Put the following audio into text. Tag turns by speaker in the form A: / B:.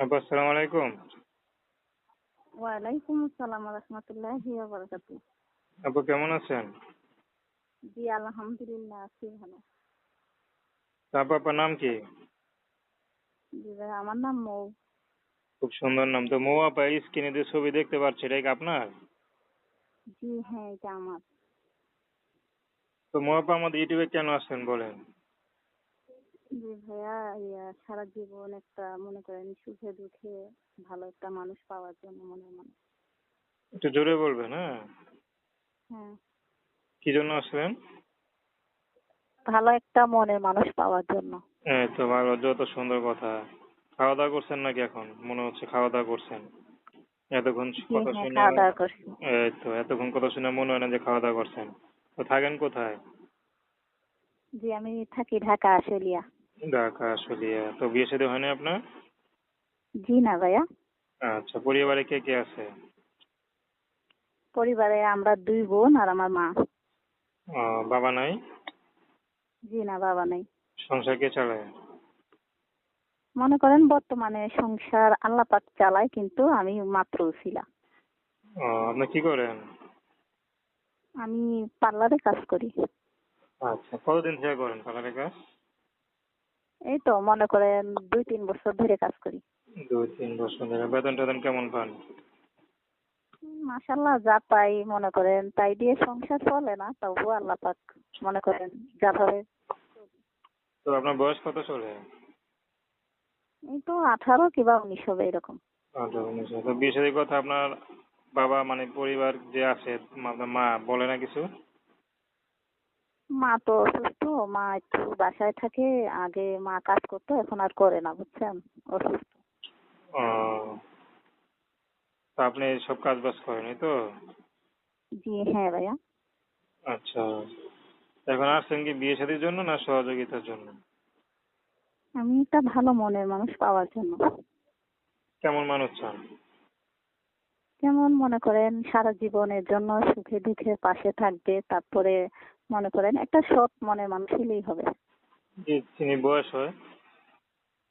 A: আপু আসসালামু আলাইকুম।
B: আসসালাম রহমতুল্লাহি বারাকাতু
A: আপু কেমন আছেন?
B: জি আলহামদুলিল্লাহ আছি ভালো।
A: তা আপু আপনার নাম কি?
B: জি ভাই আমার নাম মৌ।
A: খুব সুন্দর নাম। তো মৌ আপা স্ক্রিনে যে ছবি দেখতে পাচ্ছি এটা কি আপনার?
B: জি হ্যাঁ এটা আমার।
A: তো মৌ আপা আমাদের ইউটিউবে কেন আসছেন বলেন?
B: জি ভাইয়া ইয়া সারা জীবন একটা মনে করেন সুখে দুঃখে ভালো একটা মানুষ পাওয়ার জন্য মনে মনে
A: একটু জোরে বলবেন হ্যাঁ?
B: হ্যাঁ।
A: কি জন্য আসলেন?
B: ভালো একটা মনের মানুষ পাওয়ার জন্য।
A: এই তো ভালো যত সুন্দর কথা। খাওয়া দাওয়া করছেন নাকি এখন? মনে হচ্ছে খাওয়া দাওয়া করছেন। এতক্ষণ কথা
B: হ্যাঁ
A: শুনে
B: দাওয়া করছি।
A: এই তো এতক্ষণ কথা শুনে মনে হয় না যে খাওয়া দাওয়া করছেন। তো থাকেন কোথায়?
B: জি আমি থাকি ঢাকা আশুলিয়া।
A: ঢাকা আসলে তো বিয়ে শাদী হয়নি আপনার?
B: জি না ভাইয়া।
A: আচ্ছা পরিবারে কে কে আছে?
B: পরিবারে আমরা দুই বোন আর আমার মা।
A: বাবা নাই?
B: জি না বাবা নেই।
A: সংসার কে চালায়?
B: মনে করেন বর্তমানে সংসার আল্লাহ পাক চালায় কিন্তু আমি মাত্র ছিলাম
A: আপনি কি করেন?
B: আমি পার্লারে কাজ করি।
A: আচ্ছা কতদিন থেকে করেন পার্লারে কাজ?
B: এই তো মনে করেন দুই তিন বছর ধরে কাজ করি।
A: দুই তিন বছর ধরে। বেতন টেতন কেমন পান?
B: মাসাল্লাহ যা পাই মনে করেন তাই দিয়ে সংসার চলে না তবুও আল্লাহ পাক মনে করেন যাভাবে
A: তো আপনার বয়স কত চলে
B: এই তো আঠারো কিংবা উনিশ হবে এরকম।
A: আচ্ছা উনিশ তো বিয়ে শাদীর কথা আপনার বাবা মানে পরিবার যে আছে মা বলে না কিছু?
B: মা তো অসুস্থ মা একটু বাসায় থাকে আগে মা কাজ করতো এখন আর করে না বুঝছেন? অসুস্থ।
A: তো আপনি সব কাজ বাজ করেন তো?
B: জি হ্যাঁ ভাইয়া।
A: আচ্ছা এখন আসছেন কি বিয়ে শাদীর জন্য না সহযোগিতার জন্য?
B: আমি একটা ভালো মনের মানুষ পাওয়ার জন্য।
A: কেমন মানুষ চান?
B: যেমন মনে করেন সারা জীবনের জন্য সুখে দুঃখে পাশে থাকবে তারপরে মনে করেন একটা সৎ মনের মানুষ হলেই হবে।
A: তিনি বয়স হয়।